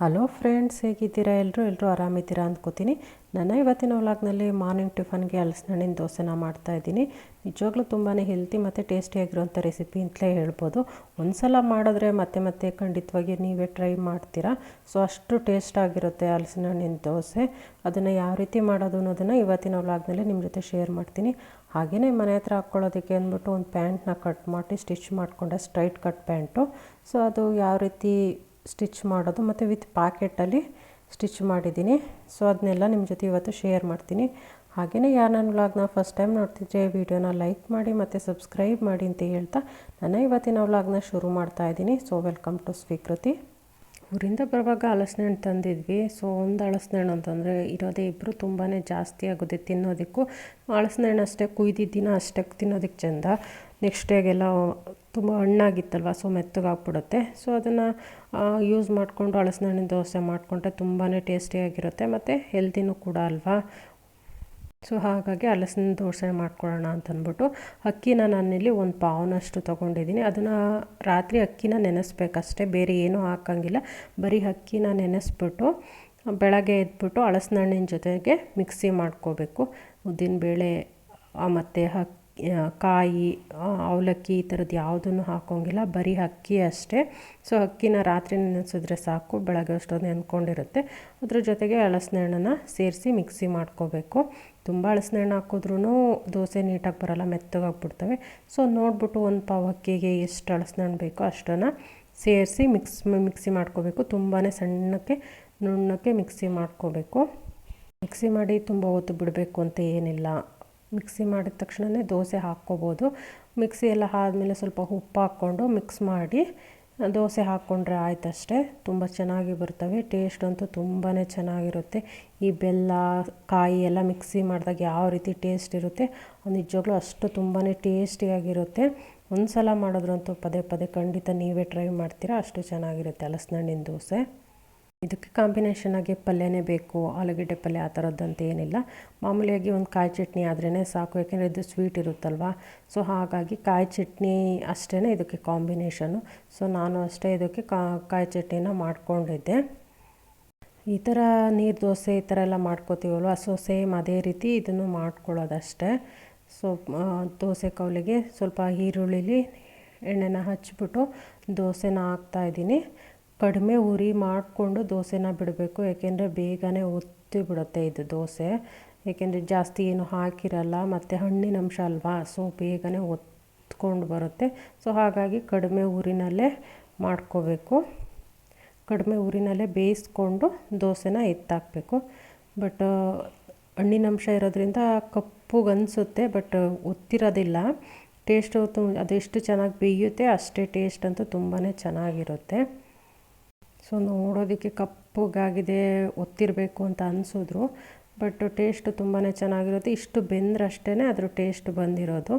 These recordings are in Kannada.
ಹಲೋ ಫ್ರೆಂಡ್ಸ್ ಹೇಗಿದ್ದೀರಾ? ಎಲ್ಲರೂ ಎಲ್ಲರೂ ಆರಾಮಿದ್ದೀರಾ ಅಂದ್ಕೋತೀನಿ. ನನ್ನ ಇವತ್ತಿನ ವ್ಲಾಗ್ನಲ್ಲಿ ಮಾರ್ನಿಂಗ್ ಟಿಫನ್ಗೆ ಹಲಸಿನಣ್ಣಿನ ದೋಸೆನ ಮಾಡ್ತಾಯಿದ್ದೀನಿ ನಿಜವಾಗ್ಲೂ ತುಂಬಾ ಹೆಲ್ತಿ ಮತ್ತು ಟೇಸ್ಟಿಯಾಗಿರುವಂಥ ರೆಸಿಪಿ ಅಂತಲೇ ಹೇಳ್ಬೋದು. ಒಂದು ಸಲ ಮಾಡಿದ್ರೆ ಮತ್ತೆ ಮತ್ತೆ ಖಂಡಿತವಾಗಿ ನೀವೇ ಟ್ರೈ ಮಾಡ್ತೀರಾ? ಸೊ ಅಷ್ಟು ಟೇಸ್ಟ್ ಆಗಿರುತ್ತೆ ಹಲಸಿನಣ್ಣಿನ ದೋಸೆ. ಅದನ್ನು ಯಾವ ರೀತಿ ಮಾಡೋದು ಅನ್ನೋದನ್ನು ಇವತ್ತಿನ ವ್ಲಾಗ್ನಲ್ಲಿ ನಿಮ್ಮ ಜೊತೆ ಶೇರ್ ಮಾಡ್ತೀನಿ. ಹಾಗೆಯೇ ಮನೆ ಹತ್ರ ಹಾಕ್ಕೊಳ್ಳೋದಕ್ಕೆ ಅಂದ್ಬಿಟ್ಟು ಒಂದು ಪ್ಯಾಂಟ್ನ ಕಟ್ ಮಾಡಿ ಸ್ಟಿಚ್ ಮಾಡಿಕೊಂಡೆ ಸ್ಟ್ರೈಟ್ ಕಟ್ ಪ್ಯಾಂಟು ಸೊ ಅದು ಯಾವ ರೀತಿ ಸ್ಟಿಚ್ ಮಾಡೋದು ಮತ್ತು ವಿತ್ ಪ್ಯಾಕೆಟಲ್ಲಿ ಸ್ಟಿಚ್ ಮಾಡಿದ್ದೀನಿ. ಸೊ ಅದನ್ನೆಲ್ಲ ನಿಮ್ಮ ಜೊತೆ ಇವತ್ತು ಶೇರ್ ಮಾಡ್ತೀನಿ. ಹಾಗೆಯೇ ಯಾರು ನನ್ನ ವ್ಲಾಗ್ನ ಫಸ್ಟ್ ಟೈಮ್ ನೋಡ್ತಿದ್ರೆ ವಿಡಿಯೋನ ಲೈಕ್ ಮಾಡಿ ಮತ್ತು ಸಬ್ಸ್ಕ್ರೈಬ್ ಮಾಡಿ ಅಂತ ಹೇಳ್ತಾ ನಾನು ಇವತ್ತಿನ ವ್ಲಾಗ್ನ ಶುರು ಮಾಡ್ತಾ ಇದ್ದೀನಿ. ಸೊ ವೆಲ್ಕಮ್ ಟು ಸ್ವೀಕೃತಿ ಊರಿಂದ ಬರುವಾಗ ಹಲಸಿನಣ್ಣು ತಂದಿದ್ವಿ. ಸೊ ಒಂದು ಹಲಸಿನಣ್ಣು ಅಂತಂದರೆ ಇರೋದೇ ಇಬ್ಬರು ತುಂಬಾ ಜಾಸ್ತಿ ಆಗುತ್ತೆ ತಿನ್ನೋದಕ್ಕೂ. ಹಲಸಿನಣ್ಣು ಅಷ್ಟೇ, ಕುಯ್ದಿದ್ದಿನ ದಿನ ಅಷ್ಟೇ ತಿನ್ನೋದಕ್ಕೆ ಚೆಂದ. ನೆಕ್ಸ್ಟ್ ಡೇಗೆಲ್ಲ ತುಂಬ ಹಣ್ಣಾಗಿತ್ತಲ್ವ ಸೊ ಮೆತ್ತಗಾಗ್ಬಿಡುತ್ತೆ. ಸೊ ಅದನ್ನು ಯೂಸ್ ಮಾಡಿಕೊಂಡು ಹಲಸಿನಣ್ಣಿನ ದೋಸೆ ಮಾಡಿಕೊಂಡ್ರೆ ತುಂಬಾ ಟೇಸ್ಟಿಯಾಗಿರುತ್ತೆ ಮತ್ತು ಹೆಲ್ತಿನೂ ಕೂಡ ಅಲ್ವಾ? ಸೊ ಹಾಗಾಗಿ ಹಲಸಿನ ದೋಸೆ ಮಾಡ್ಕೊಳ್ಳೋಣ ಅಂತ ಅಂದ್ಬಿಟ್ಟು ಅಕ್ಕಿನ ನಾನಿಲ್ಲಿ ಒಂದು ಪಾವನಷ್ಟು ತೊಗೊಂಡಿದ್ದೀನಿ. ಅದನ್ನು ರಾತ್ರಿ ಅಕ್ಕಿನ ನೆನೆಸ್ಬೇಕಷ್ಟೇ, ಬೇರೆ ಏನೂ ಹಾಕೋಂಗಿಲ್ಲ. ಬರೀ ಅಕ್ಕಿನ ನೆನೆಸ್ಬಿಟ್ಟು, ಬೆಳಗ್ಗೆ ಎದ್ಬಿಟ್ಟು ಹಲಸಿನಣ್ಣಿನ ಜೊತೆಗೆ ಮಿಕ್ಸಿ ಮಾಡ್ಕೋಬೇಕು. ಉದ್ದಿನ ಬೇಳೆ ಮತ್ತು ಹಕ್ಕಿ ಕಾಯಿ ಅವಲಕ್ಕಿ ಈ ಥರದ್ದು ಯಾವುದನ್ನು ಹಾಕೋಂಗಿಲ್ಲ, ಬರೀ ಅಕ್ಕಿ ಅಷ್ಟೇ. ಸೊ ಅಕ್ಕಿನ ರಾತ್ರಿ ನೆನೆಸಿದ್ರೆ ಸಾಕು, ಬೆಳಗ್ಗೆ ಅಷ್ಟೊಂದು ನೆನ್ಕೊಂಡಿರುತ್ತೆ ಅದ್ರ ಜೊತೆಗೆ ಹಲಸಿನ ಹಣ್ಣನ್ನು ಸೇರಿಸಿ ಮಿಕ್ಸಿ ಮಾಡ್ಕೋಬೇಕು. ತುಂಬ ಹಲಸಿನ ಹಣ್ಣು ಹಾಕಿದ್ರೂ ದೋಸೆ ನೀಟಾಗಿ ಬರೋಲ್ಲ ಮೆತ್ತಗಾಗ್ಬಿಡ್ತವೆ ಸೊ ನೋಡಿಬಿಟ್ಟು ಒಂದು ಪಾವು ಅಕ್ಕಿಗೆ ಎಷ್ಟು ಹಲಸಿನ ಹಣ್ಣು ಬೇಕೋ ಅಷ್ಟನ್ನು ಸೇರಿಸಿ ಮಿಕ್ಸ್, ಮಿಕ್ಸಿ ಮಾಡ್ಕೋಬೇಕು. ತುಂಬಾ ಸಣ್ಣಕ್ಕೆ, ನುಣ್ಣಕ್ಕೆ ಮಿಕ್ಸಿ ಮಾಡ್ಕೋಬೇಕು. ಮಿಕ್ಸಿ ಮಾಡಿ ತುಂಬ ಹೊತ್ತು ಬಿಡಬೇಕು ಅಂತ ಏನಿಲ್ಲ. ಮಿಕ್ಸಿ ಮಾಡಿದ ತಕ್ಷಣವೇ ದೋಸೆ ಹಾಕ್ಕೋಬೋದು. ಮಿಕ್ಸಿ ಎಲ್ಲ ಆದಮೇಲೆ ಸ್ವಲ್ಪ ಉಪ್ಪು ಹಾಕ್ಕೊಂಡು ಮಿಕ್ಸ್ ಮಾಡಿ ದೋಸೆ ಹಾಕ್ಕೊಂಡ್ರೆ ಆಯ್ತಷ್ಟೇ. ತುಂಬ ಚೆನ್ನಾಗಿ ಬರ್ತವೆ. ಟೇಸ್ಟ್ ಅಂತೂ ತುಂಬಾ ಚೆನ್ನಾಗಿರುತ್ತೆ. ಈ ಬೆಲ್ಲ, ಕಾಯಿ ಎಲ್ಲ ಮಿಕ್ಸಿ ಮಾಡಿದಾಗ ಯಾವ ರೀತಿ ಟೇಸ್ಟ್ ಇರುತ್ತೆ ನಿಜವಾಗ್ಲೂ ಅಷ್ಟು ತುಂಬಾ ಟೇಸ್ಟಿಯಾಗಿರುತ್ತೆ. ಒಂದು ಸಲ ಮಾಡಿದ್ರಂತೂ ಪದೇ ಪದೇ ಖಂಡಿತ ನೀವೇ ಟ್ರೈ ಮಾಡ್ತೀರಾ. ಅಷ್ಟು ಚೆನ್ನಾಗಿರುತ್ತೆ ಹಲಸಿನಣ್ಣಿನ ದೋಸೆ. ಇದಕ್ಕೆ ಕಾಂಬಿನೇಷನ್ ಆಗಿ ಪಲ್ಯನೇ ಬೇಕು, ಆಲೂಗಡ್ಡೆ ಪಲ್ಯ ಆ ಥರದ್ದಂತ ಏನಿಲ್ಲ. ಮಾಮೂಲಿಯಾಗಿ ಒಂದು ಕಾಯಿ ಚಟ್ನಿ ಆದ್ರೇ ಸಾಕು, ಯಾಕೆಂದರೆ ಇದು ಸ್ವೀಟ್ ಇರುತ್ತಲ್ವ? ಸೊ ಹಾಗಾಗಿ ಕಾಯಿ ಚಟ್ನಿ ಅಷ್ಟೇ ಇದಕ್ಕೆ ಕಾಂಬಿನೇಷನು ಸೊ ನಾನು ಅಷ್ಟೇ ಇದಕ್ಕೆ ಕಾಯಿ ಚಟ್ನಿನ ಮಾಡಿಕೊಂಡಿದ್ದೆ. ಈ ಥರ ನೀರು ದೋಸೆ ಈ ಥರ ಎಲ್ಲ ಮಾಡ್ಕೋತೀವಲ್ವ? ಸೊ ಸೇಮ್ ಅದೇ ರೀತಿ ಇದನ್ನು ಮಾಡ್ಕೊಳ್ಳೋದಷ್ಟೇ. ಸೊ ದೋಸೆ ಕೌಲಿಗೆ ಸ್ವಲ್ಪ ಈರುಳ್ಳಿಲಿ ಎಣ್ಣೆನ ಹಚ್ಬಿಟ್ಟು ದೋಸೆನ ಹಾಕ್ತಾಯಿದ್ದೀನಿ ಕಡಿಮೆ ಉರಿ ಮಾಡಿಕೊಂಡು ದೋಸೆನ ಬಿಡಬೇಕು ಯಾಕೆಂದರೆ ಬೇಗನೆ ಒತ್ತಿ ಬಿಡುತ್ತೆ ಇದು ದೋಸೆ. ಏಕೆಂದರೆ ಜಾಸ್ತಿ ಏನು ಹಾಕಿರಲ್ಲ, ಮತ್ತು ಹಣ್ಣಿನ ಅಂಶ ಅಲ್ವಾ, ಸೊ ಬೇಗನೆ ಒತ್ಕೊಂಡು ಬರುತ್ತೆ. ಸೊ ಹಾಗಾಗಿ ಕಡಿಮೆ ಊರಿನಲ್ಲೇ ಮಾಡ್ಕೋಬೇಕು. ಕಡಿಮೆ ಊರಿನಲ್ಲೇ ಬೇಯಿಸ್ಕೊಂಡು ದೋಸೆನ ಎತ್ತಾಕಬೇಕು. ಬಟ್, ಹಣ್ಣಿನ ಅಂಶ ಇರೋದ್ರಿಂದ ಕಪ್ಪುಗೆ ಅನಿಸುತ್ತೆ, ಬಟ್ ಒತ್ತಿರೋದಿಲ್ಲ. ಟೇಸ್ಟು ತು ಅದೆಷ್ಟು ಚೆನ್ನಾಗಿ ಬೇಯುತ್ತೆ ಅಷ್ಟೇ ಟೇಸ್ಟ್ ಅಂತೂ ತುಂಬಾ ಚೆನ್ನಾಗಿರುತ್ತೆ. ಸೊ ನೋಡೋದಕ್ಕೆ ಕಪ್ಪಗಾಗಿದೆ, ಒತ್ತಿರಬೇಕು ಅಂತ ಅನಿಸಿದ್ರು. ಬಟ್ ಟೇಸ್ಟ್ ತುಂಬಾ ಚೆನ್ನಾಗಿರುತ್ತೆ. ಇಷ್ಟು ಬೆಂದ್ರಷ್ಟೇ ಅದ್ರ ಟೇಸ್ಟ್ ಬಂದಿರೋದು.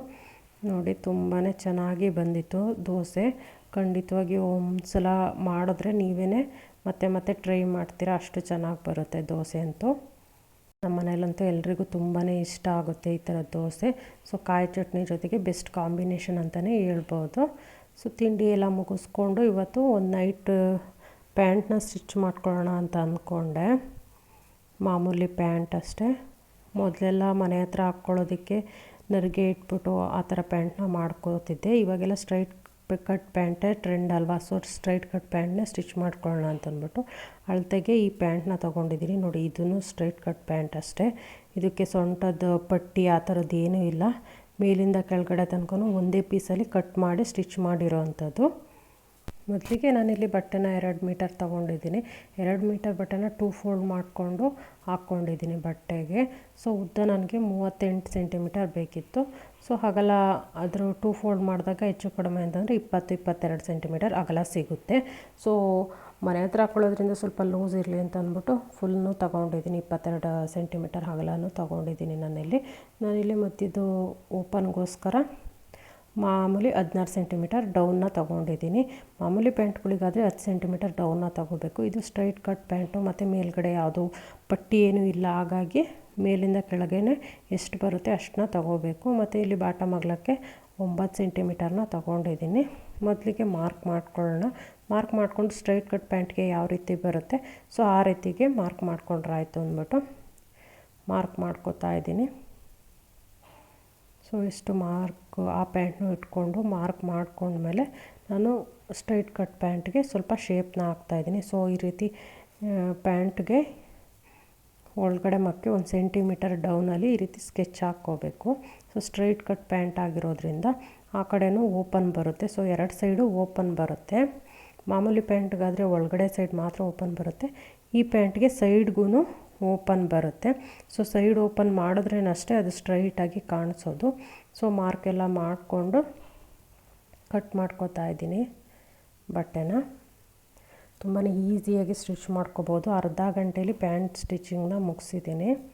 ನೋಡಿ ತುಂಬಾ ಚೆನ್ನಾಗಿ ಬಂದಿತ್ತು ದೋಸೆ. ಖಂಡಿತವಾಗಿ ಒಂದ್ಸಲ ಮಾಡಿದ್ರೆ ನೀವೇ ಮತ್ತೆ ಮತ್ತೆ ಟ್ರೈ ಮಾಡ್ತೀರಾ, ಅಷ್ಟು ಚೆನ್ನಾಗಿ ಬರುತ್ತೆ ದೋಸೆ ಅಂತೂ. ನಮ್ಮ ಮನೇಲಂತೂ ಎಲ್ರಿಗೂ ತುಂಬಾ ಇಷ್ಟ ಆಗುತ್ತೆ ಈ ಥರ ದೋಸೆ. ಸೊ ಕಾಯಿ ಚಟ್ನಿ ಜೊತೆಗೆ ಬೆಸ್ಟ್ ಕಾಂಬಿನೇಷನ್ ಅಂತಲೇ ಹೇಳ್ಬೋದು. ಸೊ ತಿಂಡಿ ಎಲ್ಲ ಮುಗಿಸ್ಕೊಂಡು ಇವತ್ತು ಒಂದು ನೈಟ್ ಪ್ಯಾಂಟ್ನ ಸ್ಟಿಚ್ ಮಾಡ್ಕೊಳ್ಳೋಣ ಅಂತ ಅಂದ್ಕೊಂಡೆ. ಮಾಮೂಲಿ ಪ್ಯಾಂಟ್ ಅಷ್ಟೇ. ಮೊದಲೆಲ್ಲ ಮನೆ ಹತ್ರ ಹಾಕ್ಕೊಳ್ಳೋದಕ್ಕೆ ನರಿಗೆ ಇಟ್ಬಿಟ್ಟು ಆ ಥರ ಪ್ಯಾಂಟ್ನ ಮಾಡ್ಕೋತಿದ್ದೆ. ಇವಾಗೆಲ್ಲ ಸ್ಟ್ರೈಟ್ ಕಟ್ ಪ್ಯಾಂಟೇ ಟ್ರೆಂಡ್ ಅಲ್ವಾ? ಸೊ, ಸ್ಟ್ರೈಟ್ ಕಟ್ ಪ್ಯಾಂಟ್ನೇ ಸ್ಟಿಚ್ ಮಾಡ್ಕೊಳ್ಳೋಣ ಅಂತಂದ್ಬಿಟ್ಟು ಅಳತೆಗೆ ಈ ಪ್ಯಾಂಟ್ನ ತೊಗೊಂಡಿದ್ದೀನಿ. ನೋಡಿ ಇದೂ ಸ್ಟ್ರೈಟ್ ಕಟ್ ಪ್ಯಾಂಟ್ ಅಷ್ಟೇ. ಇದಕ್ಕೆ ಸೊಂಟದ ಪಟ್ಟಿ ಆ ಥರದ್ದು ಏನೂ ಇಲ್ಲ. ಮೇಲಿಂದ ಕೆಳಗಡೆ ತನಕ ಒಂದೇ ಪೀಸಲ್ಲಿ ಕಟ್ ಮಾಡಿ ಸ್ಟಿಚ್ ಮಾಡಿರೋ ಅಂಥದ್ದು ಮೊದಲಿಗೆ ನಾನಿಲ್ಲಿ ಬಟ್ಟೆನ ಎರಡು ಮೀಟರ್ ತೊಗೊಂಡಿದ್ದೀನಿ. ಎರಡು ಮೀಟರ್ ಬಟ್ಟೆನ ಟೂ ಫೋಲ್ಡ್ ಮಾಡಿಕೊಂಡು ಹಾಕ್ಕೊಂಡಿದ್ದೀನಿ ಬಟ್ಟೆಗೆ. ಸೊ, ಉದ್ದ ನನಗೆ ಮೂವತ್ತೆಂಟು ಸೆಂಟಿಮೀಟರ್ ಬೇಕಿತ್ತು. ಸೊ, ಅಗಲ ಅದ್ರ ಟೂ ಫೋಲ್ಡ್ ಮಾಡಿದಾಗ ಹೆಚ್ಚು ಕಡಿಮೆ ಅಂತಂದರೆ ಇಪ್ಪತ್ತು, ಇಪ್ಪತ್ತೆರಡು ಸೆಂಟಿಮೀಟರ್ ಅಗಲ ಸಿಗುತ್ತೆ. ಸೊ, ಮನೆ ಹತ್ರ ಹಾಕ್ಕೊಳ್ಳೋದ್ರಿಂದ ಸ್ವಲ್ಪ ಲೂಸ್ ಇರಲಿ ಅಂತ ಅಂದ್ಬಿಟ್ಟು ಫುಲ್ನು ತೊಗೊಂಡಿದ್ದೀನಿ. ಇಪ್ಪತ್ತೆರಡು ಸೆಂಟಿಮೀಟರ್ ಅಗಲನೂ ತೊಗೊಂಡಿದ್ದೀನಿ ನಾನಿಲ್ಲಿ. ನಾನಿಲ್ಲಿ ಮತ್ತಿದ್ದು ಓಪನ್ಗೋಸ್ಕರ ಮಾಮೂಲಿ ಹದಿನಾರು ಸೆಂಟಿಮೀಟರ್ ಡೌನ್ನ ತೊಗೊಂಡಿದ್ದೀನಿ. ಮಾಮೂಲಿ ಪ್ಯಾಂಟ್ಗಳಿಗಾದರೆ ಹತ್ತು ಸೆಂಟಿಮೀಟರ್ ಡೌನ್ನ ತೊಗೋಬೇಕು. ಇದು ಸ್ಟ್ರೈಟ್ ಕಟ್ ಪ್ಯಾಂಟು, ಮತ್ತು ಮೇಲ್ಗಡೆ ಯಾವುದು ಪಟ್ಟಿ ಏನೂ ಇಲ್ಲ. ಹಾಗಾಗಿ ಮೇಲಿಂದ ಕೆಳಗೆ ಎಷ್ಟು ಬರುತ್ತೆ ಅಷ್ಟನ್ನ ತೊಗೋಬೇಕು. ಮತ್ತು ಇಲ್ಲಿ ಬಾಟಮ್ ಅಗಲಕ್ಕೆ ಒಂಬತ್ತು ಸೆಂಟಿಮೀಟರ್ನ ತೊಗೊಂಡಿದ್ದೀನಿ. ಮೊದಲಿಗೆ ಮಾರ್ಕ್ ಮಾಡ್ಕೊಳ್ಳೋಣ. ಮಾರ್ಕ್ ಮಾಡಿಕೊಂಡು ಸ್ಟ್ರೈಟ್ ಕಟ್ ಪ್ಯಾಂಟ್ಗೆ ಯಾವ ರೀತಿ ಬರುತ್ತೆ. ಸೊ, ಆ ರೀತಿಗೆ ಮಾರ್ಕ್ ಮಾಡ್ಕೊಂಡ್ರೆ ಆಯಿತು ಅಂದ್ಬಿಟ್ಟು ಮಾರ್ಕ್ ಮಾಡ್ಕೋತಾ ಇದ್ದೀನಿ. ಸೊ ಇಷ್ಟು ಮಾರ್ಕ್ ಆ ಪ್ಯಾಂಟ್ನು ಇಟ್ಕೊಂಡು ಮಾರ್ಕ್ ಮಾಡ್ಕೊಂಡ್ಮೇಲೆ ನಾನು ಸ್ಟ್ರೈಟ್ ಕಟ್ ಪ್ಯಾಂಟ್ಗೆ ಸ್ವಲ್ಪ ಶೇಪ್ನ ಹಾಕ್ತಾಯಿದ್ದೀನಿ ಸೊ ಈ ರೀತಿ ಪ್ಯಾಂಟ್ಗೆ ಒಳಗಡೆ ಮಕ್ಕಿ ಒಂದು ಸೆಂಟಿಮೀಟರ್ ಡೌನಲ್ಲಿ ಈ ರೀತಿ ಸ್ಕೆಚ್ ಹಾಕ್ಕೋಬೇಕು. ಸೊ ಸ್ಟ್ರೈಟ್ ಕಟ್ ಪ್ಯಾಂಟ್ ಆಗಿರೋದ್ರಿಂದ ಆ ಕಡೆನೂ ಓಪನ್ ಬರುತ್ತೆ. ಸೊ ಎರಡು ಸೈಡು ಓಪನ್ ಬರುತ್ತೆ. ಮಾಮೂಲಿ ಪ್ಯಾಂಟ್ಗಾದರೆ ಒಳಗಡೆ ಸೈಡ್ ಮಾತ್ರ ಓಪನ್ ಬರುತ್ತೆ. ಈ ಪ್ಯಾಂಟ್ಗೆ ಸೈಡ್ಗೂ ಓಪನ್ ಬರುತ್ತೆ. ಸೊ, ಸೈಡ್ ಓಪನ್ ಮಾಡಿದ್ರೇನಷ್ಟೇ ಅದು ಸ್ಟ್ರೈಟಾಗಿ ಕಾಣಿಸೋದು. ಸೊ ಮಾರ್ಕೆಲ್ಲ ಮಾಡಿಕೊಂಡು ಕಟ್ ಮಾಡ್ಕೋತಾ ಇದ್ದೀನಿ ಬಟ್ಟೆನ. ತುಂಬಾ ಈಸಿಯಾಗಿ ಸ್ಟಿಚ್ ಮಾಡ್ಕೋಬೋದು. ಅರ್ಧ ಗಂಟೇಲಿ ಪ್ಯಾಂಟ್ ಸ್ಟಿಚಿಂಗ್ನ ಮುಗಿಸಿದ್ದೀನಿ.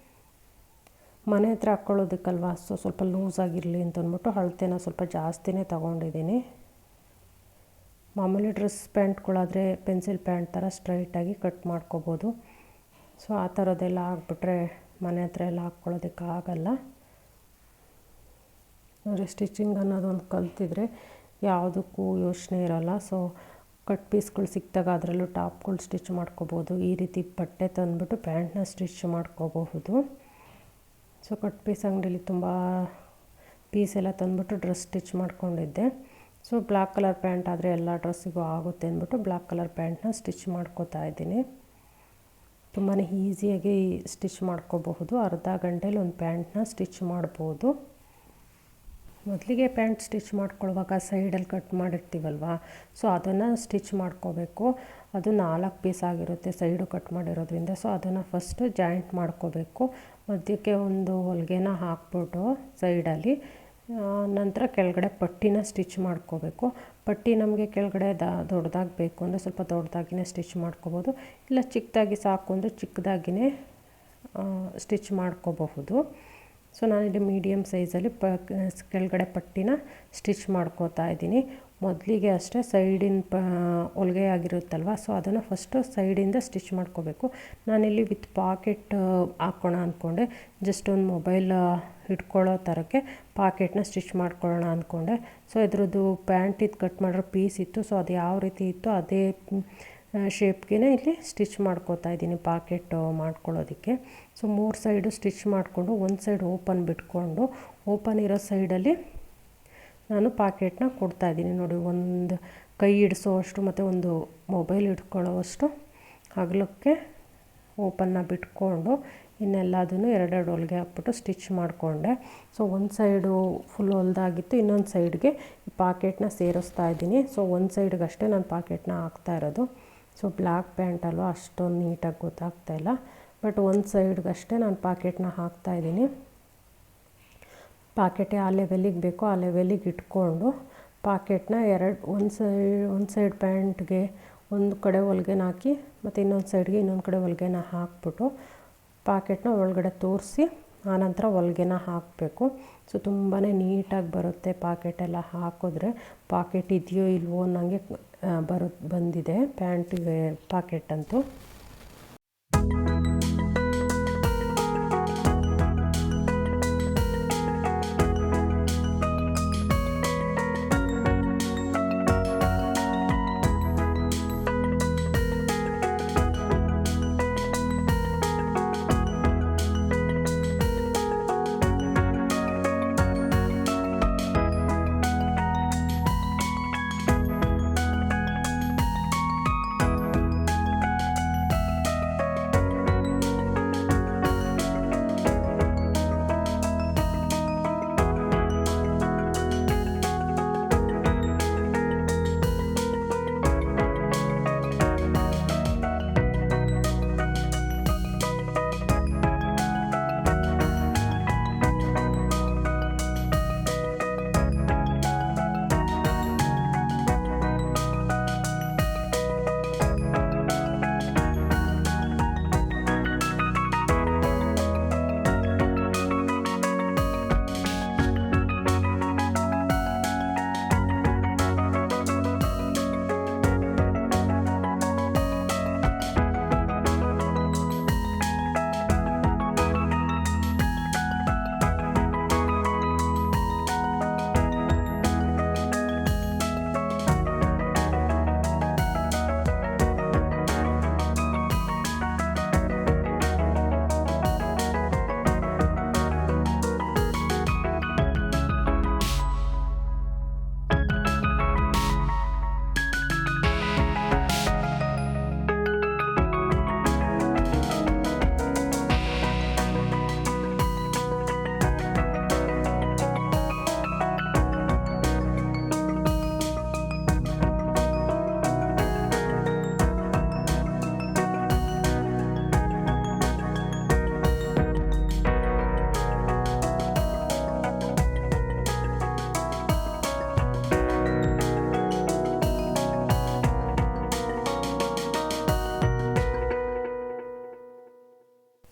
ಮನೆ ಹತ್ರ ಹಾಕ್ಕೊಳ್ಳೋದಕ್ಕಲ್ವಾ ಸೊ, ಸ್ವಲ್ಪ ಲೂಸ್ ಆಗಿರಲಿ ಅಂತ ಅಂದ್ಬಿಟ್ಟು ಅಳತೆನ ಸ್ವಲ್ಪ ಜಾಸ್ತಿನೇ ತೊಗೊಂಡಿದ್ದೀನಿ. ಮಾಮೂಲಿ ಡ್ರೆಸ್ ಪ್ಯಾಂಟ್ಗಳಾದರೆ ಪೆನ್ಸಿಲ್ ಪ್ಯಾಂಟ್ ಥರ ಸ್ಟ್ರೈಟಾಗಿ ಕಟ್ ಮಾಡ್ಕೋಬೋದು. ಸೊ ಆ ಥರದ್ದೆಲ್ಲ ಹಾಕ್ಬಿಟ್ರೆ ಮನೆ ಹತ್ರ ಎಲ್ಲ ಹಾಕ್ಕೊಳ್ಳೋದಕ್ಕಾಗಲ್ಲ ಅಂದರೆ ಸ್ಟಿಚಿಂಗ್ ಅನ್ನೋದೊಂದು ಕಲ್ತಿದ್ರೆ ಯಾವುದಕ್ಕೂ ಯೋಚನೆ ಇರೋಲ್ಲ. ಸೊ ಕಟ್ ಪೀಸ್ಗಳು ಸಿಕ್ಕಿದಾಗ ಅದರಲ್ಲೂ ಟಾಪ್ಗಳು ಸ್ಟಿಚ್ ಮಾಡ್ಕೋಬೋದು. ಈ ರೀತಿ ಬಟ್ಟೆ ತಂದುಬಿಟ್ಟು ಪ್ಯಾಂಟ್ನ ಸ್ಟಿಚ್ ಮಾಡ್ಕೋಬಹುದು. ಸೊ ಕಟ್ ಪೀಸ್ ಅಂಗಡೀಲಿ ತುಂಬ ಪೀಸ್ ಎಲ್ಲ ತಂದುಬಿಟ್ಟು ಡ್ರೆಸ್ ಸ್ಟಿಚ್ ಮಾಡ್ಕೊಂಡಿದ್ದೆ. ಸೊ ಬ್ಲ್ಯಾಕ್ ಕಲರ್ ಪ್ಯಾಂಟ್ ಆದರೆ ಎಲ್ಲ ಡ್ರೆಸ್ಸಿಗೂ ಆಗುತ್ತೆ ಅಂದ್ಬಿಟ್ಟು ಬ್ಲ್ಯಾಕ್ ಕಲರ್ ಪ್ಯಾಂಟ್ನ ಸ್ಟಿಚ್ ಮಾಡ್ಕೋತಾ ಇದ್ದೀನಿ. ತುಂಬಾ ಈಸಿಯಾಗಿ ಸ್ಟಿಚ್ ಮಾಡ್ಕೋಬಹುದು. ಅರ್ಧ ಗಂಟೆಲಿ ಒಂದು ಪ್ಯಾಂಟ್ನ ಸ್ಟಿಚ್ ಮಾಡ್ಬೋದು. ಮೊದಲಿಗೆ ಪ್ಯಾಂಟ್ ಸ್ಟಿಚ್ ಮಾಡ್ಕೊಳ್ಳುವಾಗ ಸೈಡಲ್ಲಿ ಕಟ್ ಮಾಡಿರ್ತೀವಲ್ವ? ಸೊ ಅದನ್ನು ಸ್ಟಿಚ್ ಮಾಡ್ಕೋಬೇಕು. ಅದು ನಾಲ್ಕು ಪೀಸ್ ಆಗಿರುತ್ತೆ ಸೈಡು ಕಟ್ ಮಾಡಿರೋದ್ರಿಂದ. ಸೊ ಅದನ್ನು ಫಸ್ಟು ಜಾಯಿಂಟ್ ಮಾಡ್ಕೋಬೇಕು. ಮಧ್ಯಕ್ಕೆ ಒಂದು ಹೊಲಿಗೆನ ಹಾಕ್ಬಿಟ್ಟು ಸೈಡಲ್ಲಿ ನಂತರ ಕೆಳಗಡೆ ಪಟ್ಟಿನ ಸ್ಟಿಚ್ ಮಾಡ್ಕೋಬೇಕು. ಪಟ್ಟಿ ನಮಗೆ ಕೆಳಗಡೆ ದ ದೊಡ್ಡದಾಗಿ ಬೇಕು ಅಂದರೆ ಸ್ವಲ್ಪ ದೊಡ್ಡದಾಗಿನೇ ಸ್ಟಿಚ್ ಮಾಡ್ಕೋಬೋದು. ಇಲ್ಲ ಚಿಕ್ಕದಾಗಿ ಸಾಕು ಅಂದರೆ ಚಿಕ್ಕದಾಗಿನೇ ಸ್ಟಿಚ್ ಮಾಡ್ಕೋಬಹುದು. ಸೊ ನಾನಿಲ್ಲಿ ಮೀಡಿಯಮ್ ಸೈಜಲ್ಲಿ ಪ, ಕೆಳಗಡೆ ಪಟ್ಟಿನ ಸ್ಟಿಚ್ ಮಾಡ್ಕೋತಾ ಇದ್ದೀನಿ. ಮೊದಲಿಗೆ ಅಷ್ಟೇ ಸೈಡಿನ ಪ, ಹೊಲಿಗೆ ಆಗಿರುತ್ತಲ್ವ? ಸೊ ಅದನ್ನು ಫಸ್ಟು ಸೈಡಿಂದ ಸ್ಟಿಚ್ ಮಾಡ್ಕೋಬೇಕು. ನಾನಿಲ್ಲಿ ವಿತ್ ಪಾಕೆಟ್ ಹಾಕ್ಕೋಣ ಅಂದ್ಕೊಂಡೆ ಜಸ್ಟ್ ಒಂದು ಮೊಬೈಲ್ ಇಟ್ಕೊಳ್ಳೋ ಥರಕ್ಕೆ ಪಾಕೆಟ್ನ ಸ್ಟಿಚ್ ಮಾಡ್ಕೊಳ್ಳೋಣ ಅಂದ್ಕೊಂಡೆ ಸೊ ಇದ್ರದ್ದು ಪ್ಯಾಂಟ್ ಇದು ಕಟ್ ಮಾಡಿರೋ ಪೀಸ್ ಇತ್ತು. ಸೊ ಅದು ಯಾವ ರೀತಿ ಇತ್ತು ಅದೇ ಶೇಪ್ಗೆ ಇಲ್ಲಿ ಸ್ಟಿಚ್ ಮಾಡ್ಕೋತಾ ಇದ್ದೀನಿ ಪಾಕೆಟ್ ಮಾಡ್ಕೊಳ್ಳೋದಕ್ಕೆ. ಸೊ ಮೂರು ಸೈಡು ಸ್ಟಿಚ್ ಮಾಡಿಕೊಂಡು, ಒಂದು ಸೈಡ್ ಓಪನ್ ಬಿಟ್ಕೊಂಡು ಓಪನ್ ಇರೋ ಸೈಡಲ್ಲಿ ನಾನು ಪಾಕೆಟ್ನ ಕೊಡ್ತಾಯಿದ್ದೀನಿ ನೋಡಿ, ಒಂದು ಕೈ ಹಿಡಿಸೋವಷ್ಟು ಮತ್ತು ಒಂದು ಮೊಬೈಲ್ ಇಟ್ಕೊಳ್ಳೋವಷ್ಟು ಹಗಲಕ್ಕೆ ಓಪನ್ನ ಬಿಟ್ಕೊಂಡು ಇನ್ನೆಲ್ಲದನ್ನು ಎರಡೆರಡು ಹೊಲಿಗೆ ಹಾಕ್ಬಿಟ್ಟು ಸ್ಟಿಚ್ ಮಾಡಿಕೊಂಡೆ. ಸೊ, ಒಂದು ಸೈಡು ಫುಲ್ ಹೊಲ್ದಾಗಿತ್ತು, ಇನ್ನೊಂದು ಸೈಡ್ಗೆ ಪಾಕೆಟ್ನ ಸೇರಿಸ್ತಾ ಇದ್ದೀನಿ. ಸೊ, ಒಂದು ಸೈಡ್ಗಷ್ಟೇ ನಾನು ಪಾಕೆಟ್ನ ಹಾಕ್ತಾ ಇರೋದು. ಸೊ, ಬ್ಲ್ಯಾಕ್ ಪ್ಯಾಂಟ್ ಅಷ್ಟೊಂದು ನೀಟಾಗಿ ಗೊತ್ತಾಗ್ತಾ ಇಲ್ಲ. ಬಟ್ ಒಂದು ಸೈಡ್ಗಷ್ಟೇ ನಾನು ಪಾಕೆಟ್ನ ಹಾಕ್ತಾಯಿದ್ದೀನಿ ಪಾಕೆಟೇ ಆ ಲೆವೆಲಿಗೆ ಬೇಕೋ ಆ ಲೆವೆಲಿಗೆ ಇಟ್ಕೊಂಡು ಪಾಕೆಟ್ನ ಎರಡು, ಒಂದು ಸೈಡ್ ಒಂದು ಸೈಡ್ ಪ್ಯಾಂಟ್ಗೆ ಒಂದು ಕಡೆ ಹೊಲ್ಗೆನ ಹಾಕಿ ಮತ್ತು ಇನ್ನೊಂದು ಸೈಡ್ಗೆ ಇನ್ನೊಂದು ಕಡೆ ಹೊಲ್ಗೆನ ಹಾಕ್ಬಿಟ್ಟು ಪಾಕೆಟ್ನ ಒಳಗಡೆ ತೋರಿಸಿ ಆನಂತರ ಹೊಲ್ಗೆನ ಹಾಕಬೇಕು. ಸೊ ತುಂಬಾ ನೀಟಾಗಿ ಬರುತ್ತೆ ಪಾಕೆಟೆಲ್ಲ ಹಾಕಿದ್ರೆ. ಪಾಕೆಟ್ ಇದೆಯೋ ಇಲ್ವೋ ಅನ್ನಂಗೆ ಬರು, ಬಂದಿದೆ ಪ್ಯಾಂಟಿಗೆ, ಪಾಕೆಟ್ ಅಂತೂ.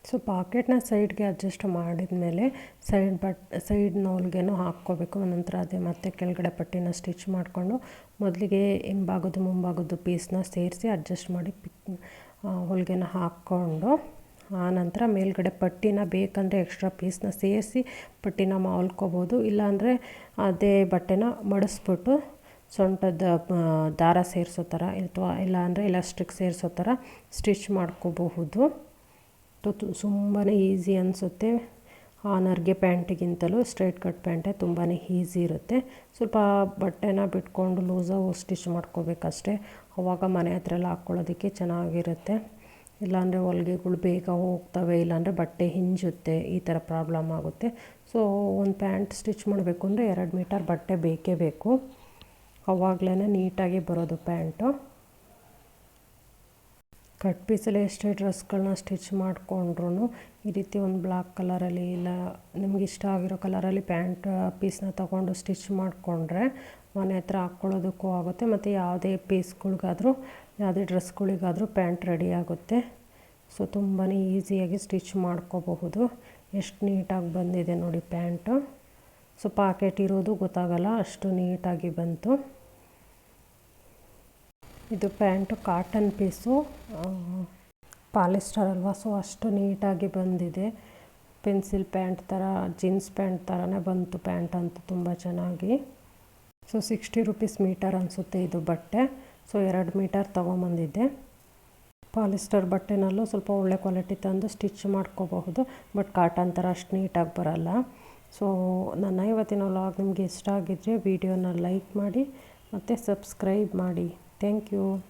ಸೊ ಪಾಕೆಟ್ನ ಸೈಡ್ಗೆ ಅಡ್ಜಸ್ಟ್ ಮಾಡಿದ ಮೇಲೆ ಸೈಡ್ ಬಟ್ ಸೈಡ್ ನೂಲ್ಗೆನೂ ಹಾಕ್ಕೋಬೇಕು. ನಂತರ ಅದೇ ಮತ್ತೆ ಕೆಳಗಡೆ ಪಟ್ಟಿನ ಸ್ಟಿಚ್ ಮಾಡಿಕೊಂಡು ಮೊದಲಿಗೆ ಹಿಂಭಾಗದ್ದು ಮುಂಭಾಗದ್ದು ಪೀಸ್ನ ಸೇರಿಸಿ ಅಡ್ಜಸ್ಟ್ ಮಾಡಿ ಪಿಕ್ ಹೊಲಿಗೆನ ಹಾಕ್ಕೊಂಡು ಆನಂತರ ಮೇಲ್ಗಡೆ ಪಟ್ಟಿನ ಬೇಕಂದರೆ ಎಕ್ಸ್ಟ್ರಾ ಪೀಸ್ನ ಸೇರಿಸಿ ಪಟ್ಟಿನ ಮಾಲ್ಕೋಬೋದು. ಇಲ್ಲಾಂದರೆ ಅದೇ ಬಟ್ಟೆನ ಮಡಿಸ್ಬಿಟ್ಟು ಸೊಂಟದ ದಾರ ಸೇರಿಸೋ ಥರ ಅಥವಾ ಇಲ್ಲಾಂದರೆ ಎಲಾಸ್ಟಿಕ್ ಸೇರಿಸೋ ಥರ ಸ್ಟಿಚ್ ಮಾಡ್ಕೋಬಹುದು. ತುಂಬಾ ಈಸಿ ಅನಿಸುತ್ತೆ. ಆನರ್ಗೆ ಪ್ಯಾಂಟಿಗಿಂತಲೂ ಸ್ಟ್ರೈಟ್ ಕಟ್ ಪ್ಯಾಂಟೇ ತುಂಬಾ ಈಸಿ ಇರುತ್ತೆ. ಸ್ವಲ್ಪ ಬಟ್ಟೆನ ಬಿಟ್ಕೊಂಡು ಲೂಸಾಗಿ ಸ್ಟಿಚ್ ಮಾಡ್ಕೋಬೇಕಷ್ಟೇ. ಅವಾಗ ಮನೆ ಹತ್ರ ಎಲ್ಲ ಹಾಕ್ಕೊಳ್ಳೋದಕ್ಕೆ ಚೆನ್ನಾಗಿರುತ್ತೆ. ಇಲ್ಲಾಂದರೆ ಹೊಲಿಗೆಗಳು ಬೇಗ ಹೋಗ್ತವೆ, ಇಲ್ಲಾಂದರೆ ಬಟ್ಟೆ ಹಿಂಜುತ್ತೆ, ಈ ಥರ ಪ್ರಾಬ್ಲಮ್ ಆಗುತ್ತೆ. ಸೊ, ಒಂದು ಪ್ಯಾಂಟ್ ಸ್ಟಿಚ್ ಮಾಡಬೇಕು ಅಂದರೆ ಎರಡು ಮೀಟರ್ ಬಟ್ಟೆ ಬೇಕೇ ಬೇಕು. ಅವಾಗಲೇ ನೀಟಾಗಿ ಬರೋದು ಪ್ಯಾಂಟು. ಕಟ್ ಪೀಸಲ್ಲಿ ಎಷ್ಟೇ ಡ್ರೆಸ್ಗಳನ್ನ ಸ್ಟಿಚ್ ಮಾಡಿಕೊಂಡ್ರೂ ಈ ರೀತಿ ಒಂದು ಬ್ಲಾಕ್ ಕಲರಲ್ಲಿ ಇಲ್ಲ ನಿಮ್ಗೆ ಇಷ್ಟ ಆಗಿರೋ ಕಲರಲ್ಲಿ ಪ್ಯಾಂಟ್ ಪೀಸ್ನ ತಗೊಂಡು ಸ್ಟಿಚ್ ಮಾಡಿಕೊಂಡ್ರೆ ಮನೆ ಹತ್ರ ಹಾಕ್ಕೊಳ್ಳೋದಕ್ಕೂ ಆಗುತ್ತೆ. ಮತ್ತು ಯಾವುದೇ ಪೀಸ್ಗಳಿಗಾದರೂ, ಯಾವುದೇ ಡ್ರೆಸ್ಗಳಿಗಾದರೂ ಪ್ಯಾಂಟ್ ರೆಡಿ ಆಗುತ್ತೆ. ಸೊ ತುಂಬಾ ಈಸಿಯಾಗಿ ಸ್ಟಿಚ್ ಮಾಡ್ಕೋಬಹುದು. ಎಷ್ಟು ನೀಟಾಗಿ ಬಂದಿದೆ ನೋಡಿ ಪ್ಯಾಂಟು. ಸೊ, ಪಾಕೆಟ್ ಇರೋದು ಗೊತ್ತಾಗಲ್ಲ, ಅಷ್ಟು ನೀಟಾಗಿ ಬಂತು. ಇದು ಪ್ಯಾಂಟು, ಕಾಟನ್ ಪೀಸು ಪಾಲಿಸ್ಟರ್ ಅಲ್ವಾ? ಸೊ ಅಷ್ಟು ನೀಟಾಗಿ ಬಂದಿದೆ. ಪೆನ್ಸಿಲ್ ಪ್ಯಾಂಟ್ ಥರ, ಜೀನ್ಸ್ ಪ್ಯಾಂಟ್ ಥರನೇ ಬಂತು ಪ್ಯಾಂಟ್ ಅಂತ ತುಂಬ ಚೆನ್ನಾಗಿ. ಸೊ ಸಿಕ್ಸ್ಟಿ ರುಪೀಸ್ ಮೀಟರ್ ಅನಿಸುತ್ತೆ ಇದು ಬಟ್ಟೆ. ಸೊ ಎರಡು ಮೀಟರ್ ತೊಗೊಂಬಂದಿದ್ದೆ. ಪಾಲಿಸ್ಟರ್ ಬಟ್ಟೆನಲ್ಲೂ ಸ್ವಲ್ಪ ಒಳ್ಳೆ ಕ್ವಾಲಿಟಿ ತಂದು ಸ್ಟಿಚ್ ಮಾಡ್ಕೋಬಹುದು ಬಟ್ ಕಾಟನ್ ಥರ ಅಷ್ಟು ನೀಟಾಗಿ ಬರಲ್ಲ. ಸೊ ನನ್ನ ಇವತ್ತಿನ ವ್ಲಾಗ್ ನಿಮಗೆ ಇಷ್ಟ ಆಗಿದ್ದರೆ ವಿಡಿಯೋನ ಲೈಕ್ ಮಾಡಿ, ಮತ್ತು ಸಬ್ಸ್ಕ್ರೈಬ್ ಮಾಡಿ. Thank you.